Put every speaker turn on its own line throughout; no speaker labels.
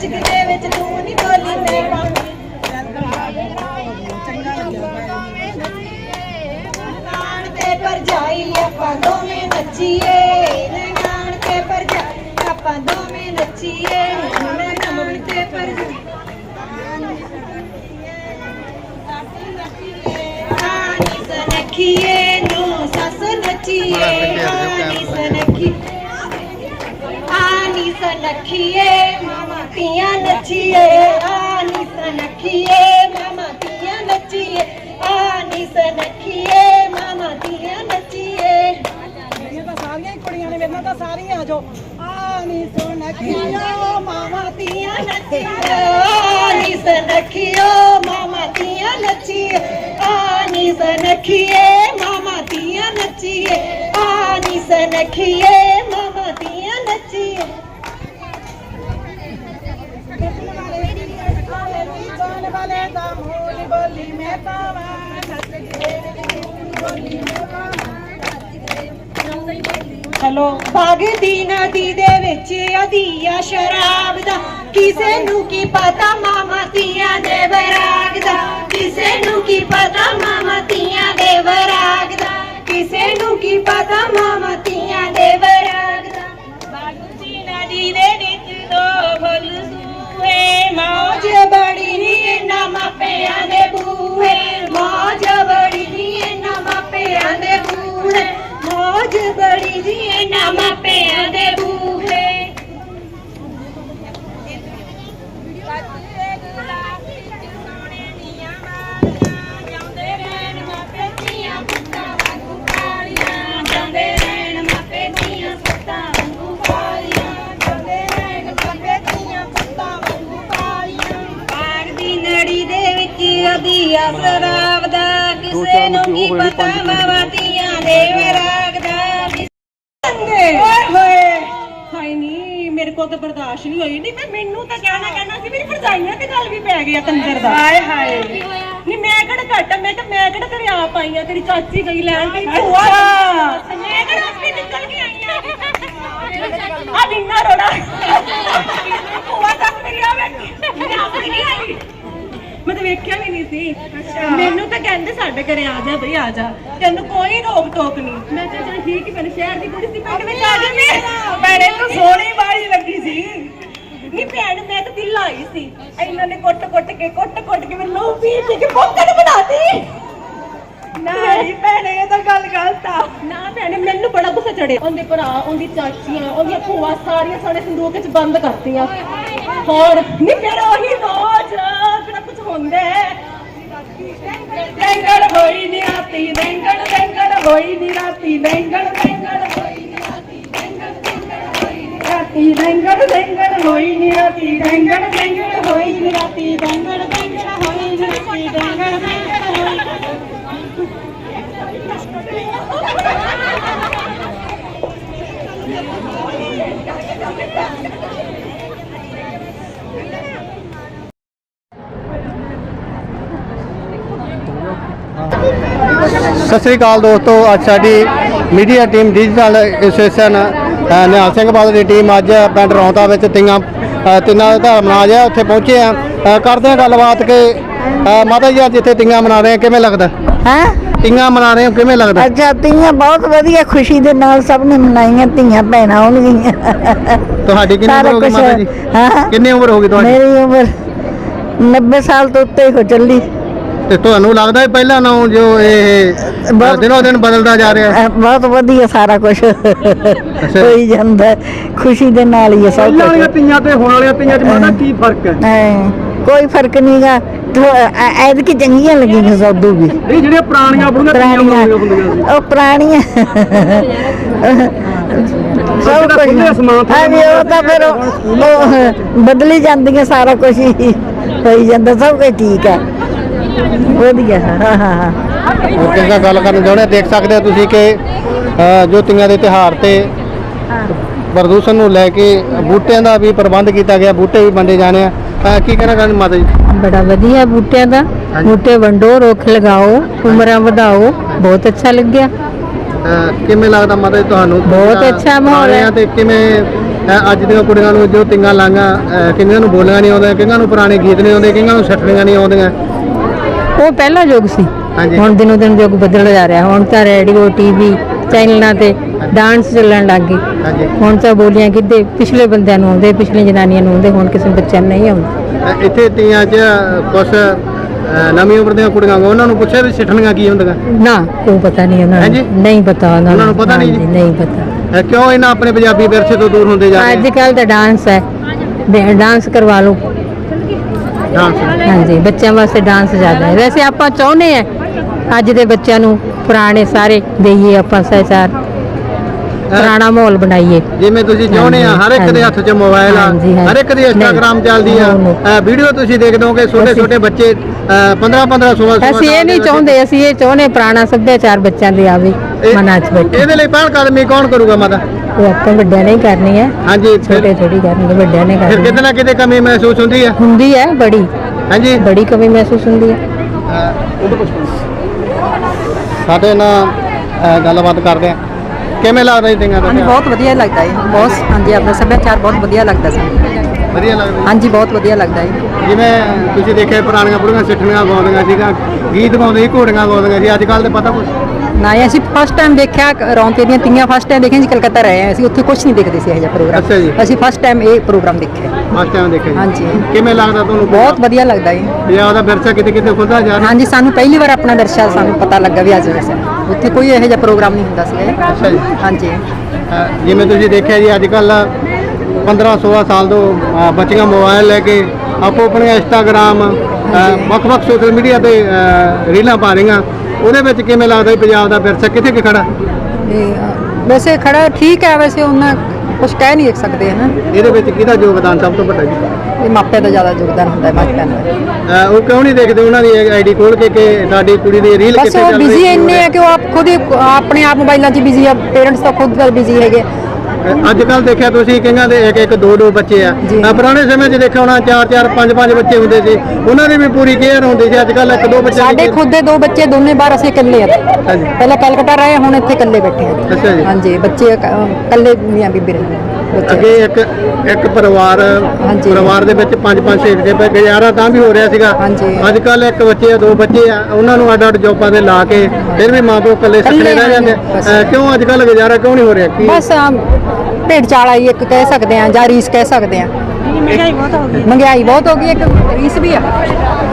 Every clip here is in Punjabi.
ਗੱਚਕ ਦੇ ਵਿੱਚ ਤੂੰ ਨਹੀਂ ਬੋਲੀ ਮੈਂ ਪਾਉਂਦੀ ਨਾਨ ਤੇ ਪਰਜਾਈ ਆਪਾਂ ਦੋਵੇਂ ਨੱਚੀਏ। ਨਾਨ ਤੇ ਪਰਜਾਈ ਆਪਾਂ ਦੋਵੇਂ ਨੱਚੀਏ। ਨਾਨ ਤੇ ਪਰਜਾਈ ਆਨੀ ਸਨਖੀਏ ਨੂੰ ਸੱਸ ਨੱਚੀਏ। ਆਨੀ ਸਨਖੀ ਆਨੀ ਸਨਖੀਏ ਮਾਮਾ ਧੀਆਂ ਨੱਚੀਏ ਆਨੀ ਸਨਖੀਏ ਮਾਮਾ ਧੀਆਂ ਨੱਚੀਏ ਆਨੀ ਸਨਖੀਏ ਮਾਮਾ ਧੀਆਂ ਨੱਚੀਏ।
ਇਹ ਤਾਂ ਸਾਰੀਆਂ ਹੀ ਕੁੜੀਆਂ ਨੇ, ਮੇਰੇ ਤਾਂ ਸਾਰੀਆਂ ਜੋ ਆ ਨੀ ਸੋਨਖੀਓ ਮਾਵਾ
ਧੀਆਂ ਨੱਚੀਏ ਆਨੀ ਸਨਖੀਓ ਮਾਮਾ ਧੀਆਂ ਨੱਚੀਏ ਆਨੀ ਸਨਖੀਏ ਮਾਮਾ ਧੀਆਂ ਨੱਚੀਏ ਆਨੀ ਸਨਖੀਏ
ਵਾਲੇ ਦਾ ਮੂਲ ਬੋਲੀ ਮੈਂ ਪਾਵਾਂ। ਨੱਚ ਕੇ ਬੋਲੀ
ਨਦੀ ਦੇ ਵਿੱਚ ਅਧੀਆ ਸ਼ਰਾਬ ਦਾ। ਕਿਸੇ ਨੂੰ ਕੀ ਪਤਾ ਮਾਮਾ ਧੀਆਂ ਦੇ ਵਰਾਗ ਦਾ। ਕਿਸੇ ਨੂੰ ਕੀ ਪਤਾ ਮਾਪਿਆਂ ਦੇ ਬੂਹੇ, ਮੌਜ ਬੜੀ ਨੀ ਇਹਨਾਂ ਮਾਪਿਆਂ ਦੇ ਬੂਹੇ। ਮੌਜ ਬੜੀ ਨੀ ਇਹਨਾਂ ਮਾਪਿਆਂ ਕਿਸੇ ਨੂੰ ਕੀ ਪਤਾ ਮਾਵਾਤੀਆਂ ਦੇ ਓਏ ਹੋਏ। ਹਾਏ ਨੀ ਮੇਰੇ ਕੋਲ ਤਾਂ ਬਰਦਾਸ਼ਤ ਨਹੀਂ ਹੋਈ। ਨਹੀਂ ਮੈਂ ਮੈਨੂੰ ਤਾਂ ਕਹਿਣਾ ਕਹਿਣਾ ਸੀ ਮੇਰੀ ਭਰਜਾਈਆਂ ਤੇ ਗੱਲ ਵੀ ਪੈ ਗਿਆ ਕੰਜਰ ਦਾ। ਹਾਏ ਹਾਏ। ਨਹੀਂ ਮੈਂ ਕਿਹੜਾ ਘੱਟ ਮੈਂ ਤਾਂ ਮੈਂ ਕਿਹੜਾ ਤੇਰੇ ਆਪ ਆਈ ਆ? ਤੇਰੀ ਚਾਚੀ ਗਈ ਲੈਣ ਗਈ। ਭੂਆ ਮੈਂ ਕਿਹੜਾ ਆਪੇ ਨਿਕਲ ਕੇ ਆਈ ਆ? ਆ ਦਿਨਾ ਰੋੜਾ। ਭੂਆ ਤਾਂ ਮੇਰੀ ਆ ਬੈਠੀ ਮੈਂ ਆਪ ਨਹੀਂ ਆਈ। ਤਾਂ ਵੇਖਿਆ ਵੀ ਨਹੀਂ ਸੀ। ਮੈਨੂੰ ਤਾਂ ਕਹਿੰਦੇ ਸਾਡੇ ਘਰੇ ਆ ਜਾ ਬਈ ਆ ਜਾ। ਤੈਨੂੰ ਕੋਈ ਰੋਕ ਟੋਕ ਨਹੀਂ। ਮੈਂ ਕਿਹਾ ਚਲ ਠੀਕ ਹੈ ਮੈਨੂੰ ਸ਼ਹਿਰ ਦੀ ਕੁੜੀ ਸੀ ਪਿੰਡ ਵਿੱਚ ਆ ਜਾਂਦੀ ਭੈਣੇ ਤੂੰ ਸੋਹਣੀ ਬਾੜੀ ਲੱਗੀ ਸੀ। ਨਹੀਂ ਭੈਣ ਮੈਂ ਤਾਂ ਦਿਲ ਆਈ ਸੀ। ਇਹਨਾਂ ਨੇ ਕੁੱਟ ਕੁੱਟ ਕੇ ਕੁੱਟ ਕੁੱਟ ਕੇ ਮੈਨੂੰ ਪੀ ਪੀ ਕੇ ਬੋਤਲ ਬਣਾਤੀ ਨਹੀਂ ਭੈਣੇ ਇਹ ਤਾਂ ਗੱਲ ਗਲਤ ਆ। ਨਾ ਭੈਣੇ ਮੈਨੂੰ ਬੜਾ ਗੁੱਸਾ ਚੜਿਆ। ਉਹਦੇ ਭਰਾ ਉਹਦੀ ਚਾਚੀਆਂ ਉਹਦੀਆਂ ਭੂਆ ਸਾਰੀਆਂ ਸਾਡੇ ਸੰਦੂਕ ਵਿੱਚ ਬੰਦ ਕਰਤੀਆਂ। ਹੋਰ ਨਹੀਂ ਫਿਰ ਉਹੀ ਰੋਜ਼ ਕਿਹੜਾ ਕੁਝ ਹੁੰਦਾ।
ਡੈਂਗੜ ਹੋਈ ਨੀ ਰਾਤੀ ਡੈਂਗੜ ਡੈਂਗੜ ਹੋਈ ਨੀ ਰਾਤੀ ਡੈਂਗੜ ਡੈਂਗੜ ਹੋਈ ਨੀ ਰਾਤੀ ਡੈਂਗੜ ਡੈਂਗੜ ਹੋਈ ਨੀ ਰਾਤੀ ਡੈਂਗੜ ਡੈਂਗੜ ਹੋਈ ਨੀ ਰਾਤੀ ਡੈਂਗੜ ਡੈਂਗੜ ਹੋਈ ਨੀ ਰਾਤੀ ਡੈਂਗੜ ਡੈਂਗੜ ਹੋਈ ਨੀ ਰਾਤੀ ਡੈਂਗੜ ਡੈਂਗੜ ਹੋਈ ਨੀ
ਸਤਿ ਸ੍ਰੀ ਅਕਾਲ ਦੋਸਤੋ ਅੱਜ ਸਾਡੀ media team digital association Nihal Singh Badal ਦੀ ਟੀਮ ਅੱਜ ਪਿੰਡ ਰੌਂਤਾ ਵਿੱਚ ਤਿੰਨਾਂ ਤਿੰਨਾਂ ਦਾ ਧਰਮ ਮਨਾਜ ਹੈ ਉੱਥੇ ਪਹੁੰਚੇ ਆ। ਕਰਦੇ ਆ ਗੱਲਬਾਤ ਕਿ ਮਾਤਾ ਜੀ ਅੱਜ ਇੱਥੇ ਤਿੰਗਾ ਮਨਾ ਰਹੇ ਆ ਕਿਵੇਂ ਲੱਗਦਾ?
ਹੈਂ?
ਤਿੰਗਾ ਮਨਾ ਰਹੇ ਹੋ ਕਿਵੇਂ ਲੱਗਦਾ?
ਅੱਛਾ ਧੀਆਂ ਬਹੁਤ ਵਧੀਆ ਖੁਸ਼ੀ ਦੇ ਨਾਲ ਸਭ ਨੇ ਮਨਾਈਆਂ ਧੀਆਂ ਭੈਣਾਂ ਹੋਣਗੀਆਂ।
ਤੁਹਾਡੀ ਕਿੰਨੀ ਉਮਰ ਹੋ ਗਈ ਮਾਤਾ ਜੀ?
ਹਾਂ?
ਕਿੰਨੀ ਉਮਰ ਹੋ ਗਈ ਤੁਹਾਡੀ?
ਮੇਰੀ ਉਮਰ 90 ਸਾਲ ਤੋਂ ਉੱਤੇ ਹੋ ਚੱਲੀ।
ਤੇ ਤੁਹਾਨੂੰ ਲੱਗਦਾ ਹੈ ਪਹਿਲਾਂ ਨਾਲੋਂ ਜੋ ਇਹ
ਬਹੁਤ-
ਦਿਨੋਂ ਦਿਨ ਬਦਲਦਾ ਜਾ ਰਿਹਾ? ਹੈ
ਅਹ ਬਹੁਤ ਵਧੀਆ ਸਾਰਾ ਕੁਝ ਹੋਈ ਜਾਂਦਾ ਹੈ। ਖੁਸ਼ੀ ਦੇ ਨਾਲ ਹੀ ਹੈ ਸਭ
ਪਹਿਲਾਂ ਵਾਲੀਆਂ
ਕੁਝ
ਤੀਆਂ ਤੇ ਹੁਣ ਵਾਲੀਆਂ ਤੀਆਂ 'ਚ ਮਾਤਾ ਕੀ ਫ਼ਰਕ ਹੈ?
ਕੋਈ ਫ਼ਰਕ ਨਹੀਂਗਾ। ਐਦ ਕੀ ਚੰਗੀਆਂ ਲੱਗੀਆਂ ਸੌਦੂ ਵੀ।
ਨਹੀਂ ਜਿਹੜੀਆਂ ਪੁਰਾਣੀਆਂ ਬੁੜੀਆਂ
ਪੁਰਾਣੀਆਂ। ਉਹ ਪੁਰਾਣੀਆਂ। ਸਭ ਕੁਝ
ਖੁੱਲ੍ਹੇ ਅਸਮਾਨ ਤੋਂ
ਹਾਂਜੀ ਉਹ ਤਾਂ ਫਿਰ ਉਹ ਉਹ ਬਦਲੀ ਜਾਂਦੀਆਂ ਸਾਰਾ ਕੁਝ ਹੀ। ਹੋਈ ਜਾਂਦਾ ਸਭ ਕੁਝ ਠੀਕ ਹੈ। ਵਧੀਆ। ਹਾਂ ਹਾਂ ਹਾਂ
ਹੋਰ ਕਿਸੇ ਨਾਲ ਗੱਲ ਕਰਨ ਚਾਹੁੰਦੇ ਦੇਖ ਸਕਦੇ ਹੋ ਤੁਸੀਂ ਕਿ ਅ, ਜੋ ਤੀਆਂ ਦੇ ਤਿਹਾਰ ਤੇ ਪ੍ਰਦੂਸ਼ਣ ਨੂੰ ਲੈ ਕੇ ਬੂਟਿਆਂ ਦਾ ਵੀ ਪ੍ਰਬੰਧ ਕੀਤਾ ਗਿਆ ਬੂਟੇ ਵੀ ਵੰਡੇ ਜਾਣੇ ਆ। ਅ, ਕੀ ਕਹਿਣਾ ਚਾਹੁੰਦੇ ਮਾਤਾ ਜੀ?
ਬੜਾ ਵਧੀਆ ਬੂਟਿਆਂ ਦਾ। ਬੂਟੇ ਵੰਡੋ ਰੁੱਖ ਲਗਾਓ ਉਮਰਾਂ ਵਧਾਓ ਬਹੁਤ ਅੱਛਾ ਲੱਗਿਆ।
ਅ, ਕਿਵੇਂ ਲੱਗਦਾ ਮਾਤਾ ਜੀ ਤੁਹਾਨੂੰ?
ਬਹੁਤ
ਤੀਆਂ
ਅੱਛਾ ਮਾਹੌਲ ਹੈ।
ਤੇ ਕਿਵੇਂ ਅ, ਅੱਜ ਦੀਆਂ ਕੁੜੀਆਂ ਨੂੰ ਜੋ ਤਿੰਗਾ ਲਾਂਗਾ ਕਿੰਨਾਂ ਨੂੰ ਬੋਲਣਾ ਨਹੀਂ ਆਉਂਦਾ ਕਿੰਨਾਂ ਨੂੰ ਪੁਰਾਣੇ ਗੀਤ ਨਹੀਂ ਆਉਂਦੇ ਕਿੰਨਾਂ ਨੂੰ ਸੱਟਣੀਆਂ ਨਹੀਂ ਆਉਂਦੀਆਂ।
ਉਹ ਪਹਿਲਾ ਯੁੱਗ ਸੀ।
ਹਾਂਜੀ।
ਹੁਣ ਦਿਨੋ ਦਿਨ ਯੁੱਗ ਬਦਲ ਜਾ ਰਿਹਾ। ਹੁਣ ਤਾਂ ਰੇਡੀਓ ਟੀਵੀ ਚੈਨਲਾਂ ਤੇ ਡਾਂਸ ਚੱਲਣ ਲੱਗ ਗਏ
ਹਾਂਜੀ।
ਹੁਣ ਤਾਂ ਬੋਲੀਆਂ ਕਿੱਦੇ? ਪਿਛਲੇ ਬੰਦਿਆਂ ਨੂੰ ਆਉਂਦੇ ਪਿਛਲੇ ਜਨਾਨੀਆਂ ਨੂੰ ਆਉਂਦੇ ਹੁਣ ਕਿਸੇ ਬੱਚਿਆਂ ਨੂੰ ਨਹੀਂ ਆਉਂਦੇ।
ਅ, ਇੱਥੇ ਤੀਆਂ 'ਚ ਕੁਛ ਅ, ਨਵੀਂ ਉਮਰ ਦੀਆਂ ਕੁੜੀਆਂ ਗਾ ਉਹਨਾਂ ਨੂੰ ਪੁੱਛਿਆ ਵੀ ਸਿੱਠਣੀਆਂ ਕੀ ਹੁੰਦੀਆਂ?
ਨਾ ਕੋਈ ਪਤਾ ਨਹੀਂ ਉਹਨਾਂ
ਹਾਂਜੀ?
ਨੂੰ ਨਹੀਂ ਪਤਾ ਉਹਨਾਂ
ਉਹਨਾਂ ਨੂੰ ਪਤਾ ਨਹੀਂ ਜੀ?
ਹਾਂਜੀ, ਨਹੀਂ ਪਤਾ।
ਅ, ਕਿਉਂ ਇਹਨਾਂ ਆਪਣੇ ਪੰਜਾਬੀ ਵਿਰਸੇ ਤੋਂ ਦੂਰ ਹੁੰਦੇ ਜਾ ਰਹੇ
ਅੱਜ ਕੱਲ ਤਾਂ ਡਾਂਸ ਹੈ। ਡਾਂਸ ਕਰਵਾ ਲਓ।
ਡਾਂਸ
ਹਾਂਜੀ, ਬੱਚਿਆਂ ਵਾਸਤੇ ਡਾਂਸ ਜ਼ਿਆਦਾ ਹੈ। ਵੈਸੇ ਆਪਾਂ ਚਾਹੁੰਦੇ ਆ ਅੱਜ ਦੇ ਬੱਚਿਆਂ ਨੂੰ ਪੁਰਾਣੇ ਸਾਰੇ ਦੇਈਏ ਆਪਾਂ ਸਹਿਚਾਰ। ਪੁਰਾਣਾ ਮਾਹੌਲ ਬਣਾਈਏ।
ਜਿਵੇਂ ਤੁਸੀਂ ਚਾਹੁੰਦੇ ਆ ਹਰ ਇੱਕ ਦੇ ਹੱਥ 'ਚ ਮੋਬਾਈਲ ਆ
ਹਾਂਜੀ।
ਹਰ ਇੱਕ ਦੀ ਇੰਸਟਾਗ੍ਰਾਮ ਚੱਲਦੀ ਆ।
ਨਹੀਂ,
ਅ, ਵੀਡੀਓ ਤੁਸੀਂ ਦੇਖਦੇ ਹੋਗੇ ਛੋਟੇ
ਅਸੀਂ-
ਛੋਟੇ ਬੱਚੇ 15 15 16 16
ਅਸੀਂ ਇਹ ਨਹੀਂ ਚਾਹੁੰਦੇ ਅਸੀਂ ਇਹ ਚਾਹੁੰਦੇ ਪੁਰਾਣਾ ਸੱਭਿਆਚਾਰ ਬੱਚਿਆਂ ਦੇ ਆਵੇ ਮਨਾਂ 'ਚ ਬੈਠੇ।
ਇਹਦੇ ਲਈ ਪਹਿਲ ਕਦਮੀ ਕੌਣ ਕਰੂਗਾ ਮਾਤਾ?
ਉਹ ਆਪਾਂ ਵੱਡਿਆਂ ਨੇ ਹੀ ਕਰਨੀ ਹੈ।
ਹਾਂਜੀ। ਫਿਰ
ਛੋਟੇ ਥੋੜੀ ਕਰਨਗੇ ਵੱਡਿਆਂ ਨੇ
ਫਿਰ
ਕਰਨੀ
ਕਿਤੇ ਨਾ ਕਿਤੇ ਕਮੀ ਮਹਿਸੂਸ ਹੁੰਦੀ ਆ
ਹੁੰਦੀ ਹੈ ਬੜੀ।
ਹਾਂਜੀ।
ਬੜੀ ਕਮੀ ਮਹਿਸੂਸ ਹੁੰਦੀ ਹੈ।
ਸਾਡੇ ਨਾਲ ਅ, ਗੱਲਬਾਤ ਕਰਦੇ ਆ। ਕਿਵੇਂ ਲੱਗਦਾ ਜੀ ਤਿੰਗਾ ਦਾ
ਹਾਂਜੀ
ਤਿਉਹਾਰ?
ਬਹੁਤ ਵਧੀਆ ਲੱਗਦਾ ਹੈ ਬਹੁਤ ਹਾਂਜੀ ਆਪਣਾ ਸੱਭਿਆਚਾਰ ਬਹੁਤ ਵਧੀਆ ਲੱਗਦਾ ਸੀ
ਵਧੀਆ ਲੱਗਦਾ
ਹਾਂਜੀ ਬਹੁਤ ਵਧੀਆ ਲੱਗਦਾ ਹੈ
ਜਿਵੇਂ ਤੁਸੀਂ ਦੇਖਿਆ ਪੁਰਾਣੀਆਂ ਬੁੜੀਆਂ ਸਿੱਠਣੀਆਂ ਗਾਉਂਦੀਆਂ ਸੀਗਾ ਗੀਤ ਗਾਉਂਦੇ ਸੀ ਘੋੜੀਆਂ ਗਾਉਂਦੀਆਂ ਸੀ ਅੱਜ ਕੱਲ ਤੇ ਪਤਾ ਕੁਛ?
ਨਾ ਹੀ ਅਸੀਂ ਫਸਟ ਟਾਈਮ ਦੇਖਿਆ ਕ- ਰੌਣਕੇ ਦੀਆਂ ਤੀਆਂ ਫਸਟ ਟਾਈਮ ਦੇਖੀਆਂ ਜੀ ਕਲਕੱਤਾ ਰਹੇ ਹਾਂ ਅਸੀਂ ਉੱਥੇ ਕੁਝ ਨਹੀਂ ਦੇਖਦੇ ਸੀ ਇਹ ਜਿਹਾ ਪ੍ਰੋਗਰਾਮ
ਅੱਛਾ ਜੀ।
ਅਸੀਂ ਫਸਟ ਟਾਈਮ ਇਹ ਪ੍ਰੋਗਰਾਮ ਦੇਖਿਆ।
ਫਸਟ ਟਾਈਮ ਦੇਖਿਆ ਜੀ।
ਹਾਂਜੀ।
ਕਿਵੇਂ ਲੱਗਦਾ ਤੁਹਾਨੂੰ
ਬਹੁਤ ਵਧੀਆ ਲੱਗਦਾ ਹੈ
ਪੰਜਾਬ ਦਾ ਵਿਰਸਾ ਕਿਤੇ ਕਿਤੇ ਖੁੱਲਦਾ ਜਾ ਰਿਹਾ?
ਹਾਂਜੀ ਸਾਨੂੰ ਪਹਿਲੀ ਵਾਰ ਆਪਣਾ ਦਰਸ਼ਾ ਸਾਨੂੰ ਪਤਾ ਲੱਗਾ ਵੀ ਅੱਜ ਵੈਸੇ। ਉੱਥੇ ਕੋਈ ਇਹੋ ਜਿਹਾ ਪ੍ਰੋਗਰਾਮ ਨਹੀਂ ਹੁੰਦਾ ਸੀ।
ਅੱਛਾ ਜੀ।
ਹਾਂਜੀ।
ਜਿਵੇਂ ਤੁਸੀਂ ਦੇਖਿਆ ਜੀ ਅੱਜ ਕੱਲ 15 16 ਸਾਲ ਤੋਂ ਬੱਚੀਆਂ ਮੋਬਾਈਲ ਲੈ ਕੇ ਆਪੋ ਆਪਣੇ ਇੰਸਟਾਗ੍ਰਾਮ ਵੱਖ-ਵੱਖ ਸੋਸ਼ਲ ਮੀਡੀਆ ਤੇ ਰੀਲਾਂ ਪਾ ਰਹੀਆਂ। ਉਹਦੇ ਵਿੱਚ ਕਿਵੇਂ ਲੱਗਦਾ ਪੰਜਾਬ ਦਾ ਵਿਰਸਾ ਕਿੱਥੇ ਕਿ ਖੜਾ?
ਵੈਸੇ ਖੜਾ ਠੀਕ ਹੈ ਵੈਸੇ ਉਹਨਾਂ ਕੁਝ ਕਹਿ ਨਹੀਂ ਸਕਦੇ ਹਨ।
ਇਹਦੇ ਵਿੱਚ ਕਿਹਦਾ ਯੋਗਦਾਨ ਸਭ ਤੋਂ ਵੱਡਾ ਜੀ?
ਇਹ ਮਾਪਿਆਂ ਦਾ ਜ਼ਿਆਦਾ ਯੋਗਦਾਨ ਹੁੰਦਾ ਹੈ ਮਾਪਿਆਂ ਦਾ।
ਉਹ ਕਿਉਂ ਨਹੀਂ ਦੇਖਦੇ ਉਹਨਾਂ ਦੀ ਆਈਡੀ ਖੋਲ ਕੇ ਕਿ ਸਾਡੀ ਕੁੜੀ ਦੀ ਰੀਲ
ਬਸ
ਕਿੱਥੇ
ਉਹ
ਚੱਲ ਰਹੀ
ਬਿਜ਼ੀ
ਕੀ ਹੋ
ਇੰਨੇ
ਰਿਹਾ।
ਆ ਕਿ ਉਹ ਆਪ ਖੁਦ ਹੀ ਆਪਣੇ ਆਪ ਮੋਬਾਈਲਾਂ 'ਚ ਬਿਜ਼ੀ ਆ ਪੇਰੈਂਟਸ ਤਾਂ ਖੁਦ ਬਿਜ਼ੀ ਹੈਗੇ।
ਅੱਜ ਕੱਲ ਦੇਖਿਆ ਤੁਸੀਂ ਕਈਆਂ ਦੇ ਇੱਕ ਇੱਕ ਦੋ ਦੋ ਬੱਚੇ ਆ। ਅ, ਪੁਰਾਣੇ ਸਮੇਂ 'ਚ ਦੇਖਿਆ ਹੋਣਾ ਚਾਰ ਚਾਰ ਪੰਜ ਪੰਜ ਬੱਚੇ ਹੁੰਦੇ ਸੀ ਉਹਨਾਂ ਦੀ ਵੀ ਪੂਰੀ ਕੇਅਰ ਹੁੰਦੀ ਸੀ ਅੱਜ ਕੱਲ ਇੱਕ ਦੋ ਬੱਚੇ
ਸਾਡੇ ਖੁਦ ਦੇ ਦੋ ਬੱਚੇ ਦੋਨੇ ਬਾਹਰ ਅਸੀਂ ਇਕੱਲੇ ਆ
ਹਾਂਜੀ।
ਪਹਿਲਾਂ ਕਲਕੱਤਾ ਰਹੇ ਹੁਣ ਇੱਥੇ ਇਕੱਲੇ ਬੈਠੇ ਆ
ਅੱਛਾ ਜੀ।
ਹਾਂਜੀ ਬੱਚੇ ਇਕੱਲੇ ਮੀਆਂ ਬੀਬੀ ਬੱਚੇ
ਅੱਗੇ ਇੱਕ ਇੱਕ ਪਰਿਵਾਰ। ਪਰਿਵਾਰ ਦੇ ਵਿੱਚ ਪੰਜ ਪੰਜ ਛੇ ਛੇ ਬੱਚੇ ਗੁਜ਼ਾਰਾ ਤਾਂ ਵੀ ਹੋ ਰਿਹਾ ਸੀਗਾ।
ਹਾਂਜੀ।
ਅੱਜ ਕੱਲ ਇੱਕ ਬੱਚੇ ਆ ਦੋ ਬੱਚੇ ਆ ਉਹਨਾਂ ਨੂੰ ਅੱਡ ਅੱਡ ਜੋਬਾਂ ਤੇ ਲਾ ਕੇ ਫਿਰ ਵੀ ਮਾਂ ਪਿਓ ਇਕੱਲੇ ਸੱਖਣੇ ਰਹਿ ਜਾਂਦੇ। ਕਿਉਂ ਅੱਜ ਕੱਲ ਗੁਜ਼ਾਰਾ ਕਿਉਂ ਨਹੀਂ ਹੋ ਰਿਹਾ? ਕੀ
ਬਸ ਆ, ਭੇਡ ਚਾਲ ਆਈ ਇੱਕ ਕਹਿ ਸਕਦੇ ਆ ਜਾਂ ਰੀਸ ਕਹਿ ਸਕਦੇ ਆ
ਮਹਿੰਗਾਈ ਬਹੁਤ ਹੋ ਗਈ।
ਮਹਿੰਗਾਈ ਬਹੁਤ ਹੋ ਗਈ ਇੱਕ ਰੀਸ ਵੀ ਆ।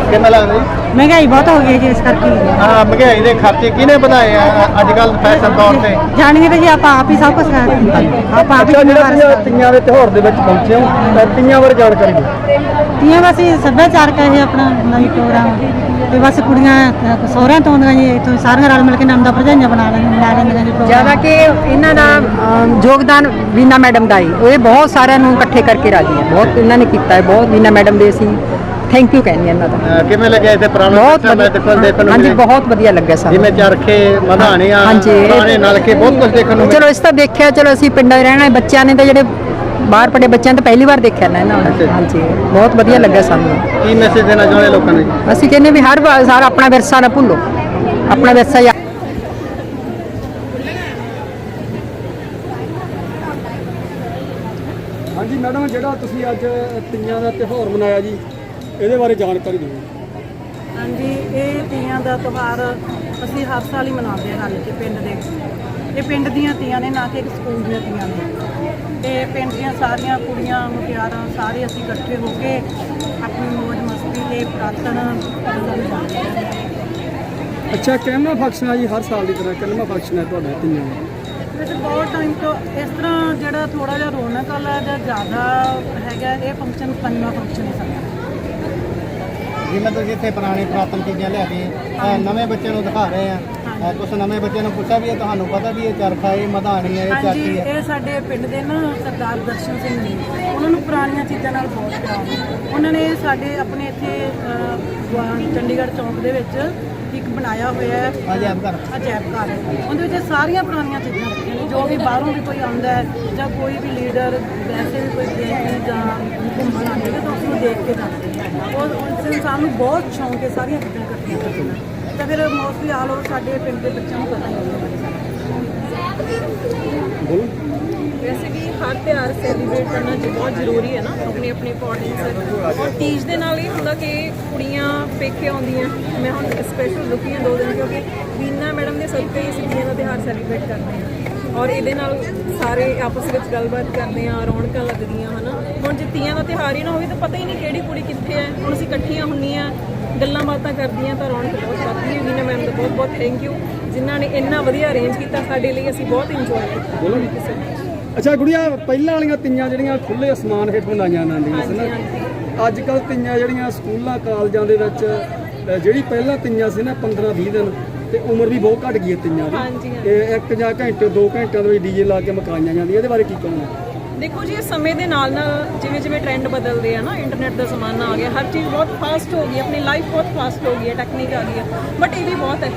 ਕਿੰਨਾ ਲੱਗਦਾ ਜੀ?
ਮਹਿੰਗਾਈ ਬਹੁਤ ਹੋ ਗਈ ਜੀ ਇਸ ਕਰਕੇ।
ਹਾਂ ਮਹਿੰਗਾਈ ਦੇ ਖਰਚੇ ਕਿਹਨੇ ਵਧਾਏ ਆ ਅੱਜ ਕੱਲ ਫੈਸ਼ਨ ਤੌਰ ਤੇ?
ਜਾਣਗੇ ਤਾਂ ਜੀ ਆਪਾਂ ਆਪ ਹੀ ਸਭ ਕੁਝ ਕਰਦੇ ਹਾਂ। ਆਪਾਂ ਆਪ ਹੀ ਜ਼ਿੰਮੇਵਾਰ ਹਾਂ।
ਤੀਆਂ ਦੇ ਤਿਉਹਾਰ ਦੇ ਵਿੱਚ ਪਹੁੰਚੇ ਹੋ ਤੀਆਂ ਬਾਰੇ ਜਾਣਕਾਰੀ ਦਿਓ।
ਤੀਆਂ ਬਸ ਇਹ ਸੱਭਿਆਚਾਰਕ ਹੈ ਇਹ ਆਪਣਾ ਨਵੀਂ ਪ੍ਰੋਗਰਾਮ। ਤੇ ਬਸ ਕੁੜੀਆਂ ਅਹ, ਸਹੁਰਿਆਂ ਤੋਂ ਆਉਂਦੀਆਂ ਜੀ ਇੱਥੋਂ ਸਾਰੀਆਂ ਰਲ ਮਿਲ ਕੇ ਨਾਮ ਦਾ ਭਰਜਾਈਆਂ ਬਣਾ ਲੈਂਦੀਆਂ ਬਣਾ ਲੈਂਦੀਆਂ ਜੀ ਪ੍ਰੋਗਰਾਮ।
ਜ਼ਿਆਦਾ ਕਿ ਇਹਨਾਂ ਦਾ ਅਮ, ਯੋਗਦਾਨ ਵੀਨਾ ਮੈਡਮ ਦਾ ਹੀ। ਉਹ ਇਹ ਬਹੁਤ ਸਾਰਿਆਂ ਨੂੰ ਇਕੱਠੇ ਕਰਕੇ ਰਾਜੀ ਹੈ। ਬਹੁਤ ਇਹਨਾਂ ਨੇ ਕੀਤਾ ਹੈ ਬਹੁਤ ਵੀਨਾ ਮੈਡਮ ਦੇ ਅਸੀਂ ਥੈਂਕ ਯੂ ਕਹਿੰਦੇ ਇਹਨਾਂ ਦਾ
ਅ, ਕਿਵੇਂ ਲੱਗਿਆ ਇੱਥੇ ਪੁਰਾਣਾ
ਬਹੁਤ
ਮੈਂ ਦੇਖਣ ਦੇਖਣ ਨੂੰ
ਹਾਂਜੀ
ਮਿਲਿਆ?
ਬਹੁਤ ਵਧੀਆ ਲੱਗਿਆ ਸਾਨੂੰ
ਜਿਵੇਂ ਚਰਖੇ ਮਧਾਣੀਆਂ
ਹਾਂਜੀ, ਇਹ-
ਪੁਰਾਣੇ ਨਲਕੇ ਬਹੁਤ ਕੁਝ ਦੇਖਣ ਨੂੰ
ਚਲੋ ਇਸ ਤਾਂ ਦੇਖਿਆ ਚਲੋ ਅਸੀਂ ਪਿੰਡਾਂ 'ਚ ਰਹਿਣ ਵਾਲੇ ਬੱਚਿਆਂ ਨੇ ਤਾਂ ਜਿਹੜੇ ਬਾਹਰ ਪੜੇ ਬੱਚਿਆਂ ਨੇ ਤਾਂ ਪਹਿਲੀ ਵਾਰ ਦੇਖਿਆ ਨਾ ਇਹਨਾਂ
ਅੱਛਾ।
ਨੂੰ ਹਾਂਜੀ ਬਹੁਤ ਵਧੀਆ ਲੱਗਾ ਸਾਨੂੰ
ਮਿਲਿਆ। ਕੀ ਮੈਸੇਜ ਦੇਣਾ ਚਾਹੁੰਦੇ ਲੋਕਾਂ ਨੂੰ ਜੀ?
ਅਸੀਂ ਕਹਿੰਦੇ ਵੀ ਹਰ ਵਾਰ ਸਾਰਾ ਆਪਣਾ ਵਿਰਸਾ ਨਾ ਭੁੱਲੋ ਆਪਣਾ ਵਿਰਸਾ ਯਾਦ
ਹਾਂਜੀ ਮੈਡਮ ਜਿਹੜਾ ਤੁਸੀਂ ਅੱਜ ਤੀਆਂ ਦਾ ਤਿਉਹਾਰ ਮਨਾਇਆ ਜੀ ਇਹਦੇ ਬਾਰੇ ਜਾਣਕਾਰੀ ਦਿਓ।
ਹਾਂਜੀ ਇਹ ਤੀਆਂ ਦਾ ਤਿਉਹਾਰ ਅਸੀਂ ਹਰ ਸਾਲ ਹੀ ਮਨਾਉਂਦੇ ਹਾਂ ਰਲ ਕੇ ਪਿੰਡ ਦੇ। ਇਹ ਪਿੰਡ ਦੀਆਂ ਤੀਆਂ ਨੇ ਨਾ ਕਿ ਇੱਕ ਸਕੂਲ ਦੀਆਂ ਤੀਆਂ ਨੇ। ਤੇ ਪਿੰਡ ਦੀਆਂ ਸਾਰੀਆਂ ਕੁੜੀਆਂ ਮੁਟਿਆਰਾਂ ਸਾਰੇ ਅਸੀਂ ਇਕੱਠੇ ਹੋ ਕੇ ਆਪਣੀ ਮौज ਮਸਤੀ ਤੇ ਹਾਂ।
ਅੱਛਾ ਕਿੰਨਾ ਫੰਕਸ਼ਨ ਹੈ ਜੀ ਹਰ ਸਾਲ ਦੀ ਤਰ੍ਹਾਂ? ਕਿੰਨਾ ਫੰਕਸ਼ਨ ਹੈ ਤੁਹਾਡਾ ਤੀਆਂ ਦਾ?
ਵੈਸੇ ਬਹੁਤ ਟਾਈਮ ਤੋਂ ਇਸ ਤਰ੍ਹਾਂ ਜਿਹੜਾ ਥੋੜਾ ਜਿਹਾ ਰੌਣਕ ਵਾਲਾ ਜਾਂ ਜ਼ਿਆਦਾ ਹੈਗਾ ਇਹ ਫੰਕਸ਼ਨ ਪੰਜਵਾਂ ਫੰਕਸ਼ਨ ਹੈ ਸਾਡਾ।
ਜਿਵੇਂ ਤੁਸੀਂ ਇੱਥੇ ਪੁਰਾਣੇ ਪੁਰਾਤਨ ਚੀਜ਼ਾਂ ਲਿਆ ਕੇ ਅ, ਨਵੇਂ ਬੱਚਿਆਂ ਨੂੰ ਦਿਖਾ ਰਹੇ ਆ ਅ, ਕੁਛ ਨਵੇਂ ਬੱਚਿਆਂ ਨੂੰ ਪੁੱਛਿਆ ਵੀ ਇਹ ਤੁਹਾਨੂੰ ਪਤਾ ਵੀ ਇਹ ਚਰਖਾ ਇਹ ਮਧਾਣੀ ਹੈ ਇਹ
ਹਾਂਜੀ
ਚਾਟੀ ਹੈ।
ਇਹ ਸਾਡੇ ਪਿੰਡ ਦੇ ਨਾ ਸਰਦਾਰ ਦਰਸ਼ਨ ਸਿੰਘ ਨੇ ਉਹਨਾਂ ਨੂੰ ਪੁਰਾਣੀਆਂ ਚੀਜ਼ਾਂ ਨਾਲ ਬਹੁਤ ਪਿਆਰ ਹੈ। ਉਹਨਾਂ ਨੇ ਸਾਡੇ ਆਪਣੇ ਇੱਥੇ ਅਹ, ਗੁਆ- ਚੰਡੀਗੜ੍ਹ ਚੌਂਕ ਦੇ ਵਿੱਚ ਇੱਕ ਬਣਾਇਆ ਹੋਇਆ ਹੈ।
ਅਜਾਇਬ ਘਰ।
ਅਜੈਬ ਘਰ। ਉਹਦੇ ਵਿੱਚ ਸਾਰੀਆਂ ਪੁਰਾਣੀਆਂ ਚੀਜ਼ਾਂ ਰੱਖੀਆਂ ਨੇ ਜੋ ਵੀ ਬਾਹਰੋਂ ਵੀ ਕੋਈ ਆਉਂਦਾ ਹੈ ਜਾਂ ਕੋਈ ਵੀ ਲੀਡਰ ਵੈਸੇ ਵੀ ਕੋਈ ਵਿਅਕਤੀ ਜਾਂ ਘੁੰਮਣ ਆਉਂਦੇ ਨੇ ਤਾਂ ਉਸ ਨੂੰ ਦੇਖ ਕੇ ਜਾਂਦੇ ਨੇ। ਉਹ ਉਸ ਇਨਸਾਨ ਨੂੰ ਬਹੁਤ ਸ਼ੌਂਕ ਹੈ ਸਾਰੀਆਂ ਚੀਜ਼ਾਂ ਇਕੱਠੀਆਂ ਕਰਨ ਦਾ। ਤਾਂ ਫਿਰ ਮੋਸਟਲੀ ਆਲ ਓਵਰ ਸਾਡੇ ਪਿੰਡ ਦੇ ਬੱਚਿਆਂ ਨੂੰ ਪਤਾ ਹੀ ਹੁੰਦਾ
ਬੋਲੋ।
ਵੈਸੇ ਵੀ ਹਰ ਤਿਉਹਾਰ ਸੈਲੀਬ੍ਰੇਟ ਕਰਨਾ ਜੀ ਬਹੁਤ ਜ਼ਰੂਰੀ ਹੈ ਨਾ ਆਪਣੀ ਆਪਣੀ ਅਕੋਰਡਿੰਗ ਔਰ ਤੀਜ ਦੇ ਨਾਲ ਇਹ ਹੁੰਦਾ ਕਿ ਕੁੜੀਆਂ ਪੇਕੇ ਆਉਂਦੀਆਂ। ਮੈਂ ਹੁਣ ਸਪੈਸ਼ਲ ਰੁਕੀ ਹਾਂ ਦੋ ਦਿਨ ਕਿਉਂਕਿ ਵੀਨਾ ਮੈਡਮ ਦੇ ਹੀ ਅਸੀਂ ਤੀਆਂ ਦਾ ਤਿਉਹਾਰ ਸੈਲੀਬ੍ਰੇਟ ਕਰਦੇ ਹਾਂ। ਔਰ ਇਹਦੇ ਨਾਲ ਸਾਰੇ ਆਪਸ ਵਿੱਚ ਗੱਲਬਾਤ ਕਰਦੇ ਆ ਰੌਣਕਾਂ ਲੱਗਦੀਆਂ ਹਨਾ। ਹੁਣ ਜੇ ਤੀਆਂ ਦਾ ਤਿਉਹਾਰ ਹੀ ਨਾ ਹੋਵੇ ਤਾਂ ਪਤਾ ਹੀ ਨਹੀਂ ਕਿਹੜੀ ਕੁੜੀ ਕਿੱਥੇ ਹੈ। ਹੁਣ ਅਸੀਂ ਇਕੱਠੀਆਂ ਹੁੰਨੀਆਂ ਗੱਲਾਂ ਬਾਤਾਂ ਕਰਦੀਆਂ ਤਾਂ ਰੌਣਕ ਬਹੁਤ ਵੱਧਦੀ ਹੈ। ਵੀਨਾ ਮੈਮ ਦਾ ਬਹੁਤ ਬਹੁਤ ਥੈਂਕ ਯੂ ਜਿਨ੍ਹਾਂ ਨੇ ਇੰਨਾ ਵਧੀਆ ਅਰੇਂਜ ਕੀਤਾ ਸਾਡੇ ਲਈ ਅਸੀਂ ਬਹੁਤ ਇੰਜੋਏ ਕੀਤਾ।
ਅੱਛਾ ਗੁੜੀਆ ਪਹਿਲਾਂ ਵਾਲੀਆਂ ਤੀਆਂ ਜਿਹੜੀਆਂ ਖੁੱਲੇ ਅਸਮਾਨ ਹੇਠ ਮਨਾਈਆਂ ਜਾਂਦੀਆਂ ਸੀ ਨਾ। ਅੱਜ ਕੱਲ ਤੀਆਂ ਜਿਹੜੀਆਂ ਸਕੂਲਾਂ ਕਾਲਜਾਂ ਦੇ ਵਿੱਚ ਜਿਹੜੀ ਪਹਿਲਾਂ ਤੀਆਂ ਸੀ ਨਾ 15 20 ਦਿਨ ਤੇ ਉਮਰ ਵੀ ਬਹੁਤ ਘਟ ਗਈ ਹੈ ਤੀਆਂ ਦੀ। ਤੇ ਇੱਕ ਜਾਂ ਘੰਟੇ ਦੋ ਘੰਟਿਆਂ ਦੇ ਵਿੱਚ ਡੀਜੇ ਲਾ ਕੇ ਮਕਾਈਆਂ ਜਾਂਦੀਆਂ ਇਹਦੇ ਬਾਰੇ ਕੀ ਕਹੋਗੇ?
ਦੇਖੋ ਜੀ, ਇਹ ਸਮੇਂ ਦੇ ਨਾਲ ਨਾਲ ਜਿਵੇਂ ਜਿਵੇਂ ਟ੍ਰੈਂਡ ਬਦਲਦੇ ਆ ਨਾ ਇੰਟਰਨੈਟ ਦਾ ਜ਼ਮਾਨਾ ਆ ਗਿਆ, ਹਰ ਚੀਜ਼ ਬਹੁਤ ਫਾਸਟ ਹੋ ਗਈ, ਆਪਣੀ ਲਾਈਫ ਬਹੁਤ ਫਾਸਟ ਹੋ ਗਈ ਹੈ ਟੈਕਨੀਕ ਆ ਗਈ ਹੈ ਬਟ ਇਹ ਵੀ ਬਹੁਤ ਹੈ।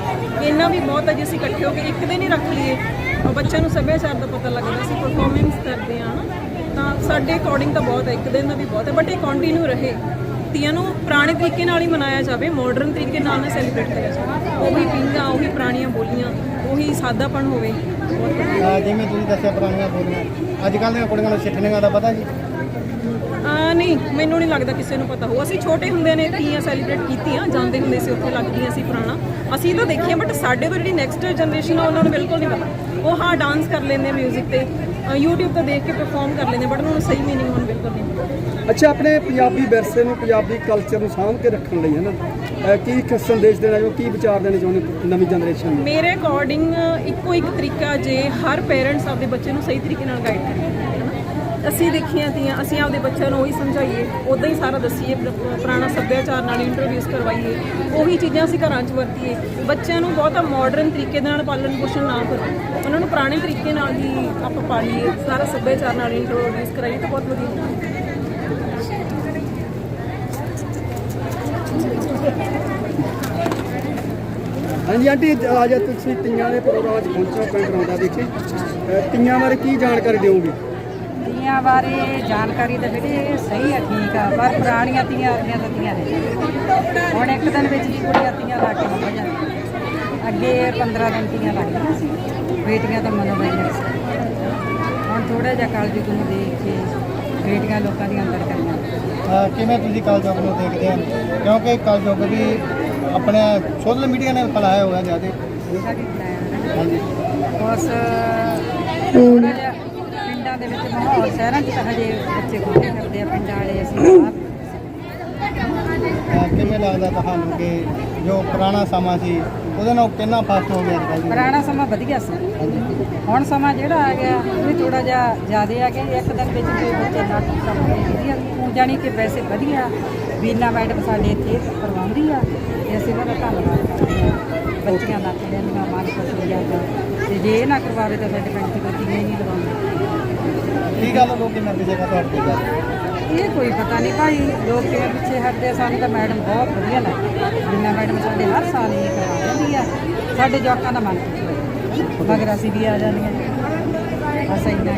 ਇੰਨਾ ਵੀ ਬਹੁਤ ਹੈ, ਜੇ ਅਸੀਂ ਇਕੱਠੇ ਹੋ ਕੇ ਇੱਕ ਦਿਨ ਹੀ ਰੱਖ ਲਈਏ ਤਾਂ ਬੱਚਿਆਂ ਨੂੰ ਸੱਭਿਆਚਾਰ ਦਾ ਪਤਾ ਲੱਗਦਾ ਅਸੀਂ ਪਰਫਾਰਮੈਂਸ ਕਰਦੇ ਆ ਨਾ, ਤਾਂ ਸਾਡੇ ਅਕੋਰਡਿੰਗ ਤਾਂ ਬਹੁਤ ਹੈ, ਇੱਕ ਦਿਨ ਦਾ ਵੀ ਬਹੁਤ ਹੈ ਬਟ ਇਹ ਕੰਟੀਨਿਊ ਰਹੇ। ਤੀਆਂ ਨੂੰ ਪੁਰਾਣੇ ਤਰੀਕੇ ਨਾਲ ਹੀ ਮਨਾਇਆ ਜਾਵੇ ਮਾਡਰਨ ਤਰੀਕੇ ਨਾਲ ਨਾ ਸੈਲੀਬ੍ਰੇਟ ਕਰਿਆ ਜਾਵੇ। ਉਹੀ ਪੀਂਘਾਂ, ਉਹੀ ਪੁਰਾਣੀਆਂ ਬੋਲੀਆਂ, ਉਹੀ ਸਾਦਾਪਣ ਹੋਵੇ।
ਅਹ ਜਿਵੇਂ ਤੁਸੀਂ ਦੱਸਿਆ ਪੁਰਾਣੀਆਂ ਬੋਲੀਆਂ ਅੱਜ ਕੱਲ੍ਹ ਦੀਆਂ ਕੁੜੀਆਂ ਨੂੰ ਸਿੱਠਣੀਆਂ ਦਾ ਪਤਾ ਜੀ?
ਆ ਨਹੀਂ, ਮੈਨੂੰ ਨਹੀਂ ਲੱਗਦਾ ਕਿਸੇ ਨੂੰ ਪਤਾ ਹੋ ਅਸੀਂ ਛੋਟੇ ਹੁੰਦੇ ਨੇ, ਤੀਆਂ ਸੈਲੀਬ੍ਰੇਟ ਕੀਤੀਆਂ, ਜਾਂਦੇ ਹੁੰਦੇ ਸੀ, ਉੱਥੇ ਲੱਗਦੀਆਂ ਸੀ ਪੁਰਾਣਾ। ਅਸੀਂ ਤਾਂ ਦੇਖੀਆਂ ਬਟ ਸਾਡੇ ਤੋਂ ਜਿਹੜੀ ਨੈਕਸਟ ਜਨਰੇਸ਼ਨ ਆ, ਉਹਨਾਂ ਨੂੰ ਬਿਲਕੁਲ ਨਹੀਂ ਪਤਾ। ਉਹ ਹਾਂ ਡਾਂਸ ਕਰ ਲੈਂਦੇ ਮਿਊਜ਼ਿਕ ਤੇ। YouTube ਤੇ ਦੇਖ ਕੇ ਪਰਫਾਰਮ ਕਰ ਲੈਂਦੇ ਬਟ ਉਹਨਾਂ ਨੂੰ ਸਹੀ ਮੀਨਿੰਗ ਹੁਣ ਬਿਲਕੁਲ ਨਹੀਂ ਪਤਾ
ਅੱਛਾ ਆਪਣੇ ਪੰਜਾਬੀ ਵਿਰਸੇ ਨੂੰ ਪੰਜਾਬੀ ਕਲਚਰ ਨੂੰ ਸਾਂਭ ਕੇ ਰੱਖਣ ਲਈ ਹੈ ਨਾ ਕੀ ਕ- ਸੰਦੇਸ਼ ਦੇਣਾ ਚਾਹੋ ਕੀ ਵਿਚਾਰ ਦੇਣੇ ਚਾਹੁੰਦੇ ਨਵੀਂ ਜਨਰੇਸ਼ਨ ਨੂੰ
ਮੇਰੇ ਅਕੋਰਡਿੰਗ ਇੱਕੋ ਇੱਕ ਤਰੀਕਾ ਜੇ ਹਰ ਪੇਰੈਂਟਸ ਆਪਦੇ ਬੱਚੇ ਨੂੰ ਸਹੀ ਤਰੀਕੇ ਨਾਲ ਗਾਈਡ ਕਰੇ। ਅਸੀਂ ਦੇਖੀਆਂ ਤੀਆਂ, ਅਸੀਂ ਆਪਦੇ ਬੱਚਿਆਂ ਨੂੰ ਉਹੀ ਸਮਝਾਈਏ ਉਦਾਂ ਹੀ ਸਾਰਾ ਦੱਸੀਏ ਪੁਰਾਣਾ ਸੱਭਿਆਚਾਰ ਨਾਲ ਇੰਟਰੋਡਿਊਸ ਕਰਵਾਈਏ, ਉਹੀ ਚੀਜ਼ਾਂ ਅਸੀਂ ਘਰਾਂ 'ਚ ਵਰਤੀਏ। ਬੱਚਿਆਂ ਨੂੰ ਬਹੁਤਾ ਮਾਡਰਨ ਤਰੀਕੇ ਦੇ ਨਾਲ ਪਾਲਣ ਪੋਸ਼ਣ ਨਾ ਕਰੋ। ਉਹਨਾਂ ਨੂੰ ਪੁਰਾਣੇ ਤਰੀਕੇ ਨਾਲ ਹੀ ਆਪਾਂ ਪਾਲੀਏ, ਸਾਰਾ ਸੱਭਿਆਚਾਰ ਨਾਲ ਇੰਟਰੋਡਿਊਸ ਕਰਾਈਏ ਤਾਂ ਬਹੁਤ ਵਧੀਆ
ਹਾਂਜੀ, ਆਂਟੀ, ਅੱਜ ਤੁਸੀਂ ਤੀਆਂ ਦੇ ਪ੍ਰੋਗਰਾਮ 'ਚ ਪਹੁੰਚੋ ਪਿੰਡ ਰੌਂਦਾ ਵਿਖੇ ਤੀਆਂ ਬਾਰੇ ਕੀ ਜਾਣਕਾਰੀ ਦਿਓਗੇ?
ਤੀਆਂ ਬਾਰੇ ਜਾਣਕਾਰੀ ਤਾਂ ਵੀਰੇ ਸਹੀ ਹੈ ਠੀਕ ਆ ਪਰ ਪੁਰਾਣੀਆਂ ਤੀਆਂ ਅਰਗੀਆਂ ਤਾਂ ਤੀਆਂ ਨੇ। ਹੁਣ ਇੱਕ ਦਿਨ ਵਿੱਚ ਹੀ ਕੁੜੀਆਂ ਤੀਆਂ ਲਾ ਕੇ ਹੋ ਜਾਂਦੀਆਂ ਅੱਗੇ 15 ਦਿਨ ਤੀਆਂ ਲੱਗਦੀਆਂ ਸੀ ਬੇਟੀਆਂ ਤਾਂ ਮਨੋਂ ਬੈਠੀਆਂ ਸੀ। ਹੁਣ ਥੋੜਾ ਜਿਹਾ ਕਲਯੁੱਗ ਨੂੰ ਦੇਖ ਕੇ ਬੇਟੀਆਂ ਲੋਕਾਂ ਦੀਆਂ ਅੰਦਰ
ਅਹ ਕਿਵੇਂ ਤੁਸੀਂ ਕਲਯੁੱਗ ਨੂੰ ਦੇਖਦੇ ਹੋ? ਕਿਉਂਕਿ ਕਲਯੁੱਗ ਵੀ ਆਪਣੇ ਸੋਸ਼ਲ ਮੀਡੀਆ ਨੇ ਫੈਲਾਇਆ ਹੋਇਆ ਜ਼ਿਆਦਾ। ਹਾਂਜੀ।
ਬਸ ਥੋੜਾ ਜਿਹਾ ਦੇ ਵਿੱਚ ਮਾਹੌਲ ਸ਼ਹਿਰਾਂ 'ਚ ਤਾਂ ਹਜੇ ਬੱਚੇ ਖੁੱਲੇ ਫਿਰਦੇ ਆ ਪਿੰਡਾਂ ਵਾਲੇ ਅਸੀਂ ਬਾਹਰ।
ਅਹ ਕਿਵੇਂ ਲੱਗਦਾ ਤੁਹਾਨੂੰ ਕਿ ਜੋ ਪੁਰਾਣਾ ਸਮਾਂ ਸੀ ਉਹਦੇ ਨਾਲ ਕਿੰਨਾ ਫਾਸਟ ਹੋ ਗਿਆ ਅੱਜ ਕੱਲ੍ਹ? ਦੀ
ਪੁਰਾਣਾ ਸਮਾਂ ਵਧੀਆ ਸੀ। ਹੁਣ ਸਮਾਂ ਜਿਹੜਾ ਆ ਗਿਆ ਉਹ ਵੀ ਥੋੜਾ ਜਿਹਾ ਜ਼ਿਆਦਾ ਆ ਗਿਆ। ਇੱਕ ਦਿਨ ਵਿੱਚ ਕੋਈ ਬੱਚੇ ਨੱਟ ਸਕਦੇ ਵਧੀਆ ਊਂ ਜਾਣੀ ਕਿ ਵੈਸੇ ਵਧੀਆ ਵੀਨਾ ਮੈਡਮ ਸਾਡੇ ਇੱਥੇ ਕਰਵਾਉਂਦੀ ਆ ਤੇ ਅਸੀਂ ਉਹਦਾ ਧੰਨਵਾਦ ਕਰਦੇ ਆ ਬੱਚੀਆਂ ਨੱਚ ਲੈਂਦੀਆਂ ਮਨ ਖੁਸ਼ ਹੋ ਜਾਂਦਾ ਤੇ ਜੇ ਇਹ ਨਾ ਕਰਵਾਵੇ ਤਾਂ ਸਾਡੇ ਪਿੰਡ 'ਚ ਕੋਈ ਨਹੀਂ ਲਵਾਉਂਦੇ
ਕੀ ਗੱਲ ਲੋਕੀ ਮੈਂ ਕਿਸੇ ਦਾ ਤੁਹਾਡੇ ਤੇ
ਇਹ ਕੋਈ ਪਤਾ ਨਹੀਂ ਭਾਈ ਲੋਕ ਕਿਵੇਂ ਪਿੱਛੇ ਹਟਦੇ ਆ, ਸਾਨੂੰ ਤਾਂ ਮੈਡਮ ਬਹੁਤ ਵਧੀਆ ਲੱਗਦੀ ਵੀਨਾ ਮੈਡਮ ਸਾਡੇ ਹਰ ਸਾਲ ਇਹ ਕਰਵਾ ਦਿੰਦੀ ਆ ਸਾਡੇ ਜਵਾਕਾਂ ਦਾ ਮਨ ਮਗਰ ਅਸੀਂ ਵੀ ਆ ਜਾਂਦੀਆਂ ਬਸ ਇੰਨਾ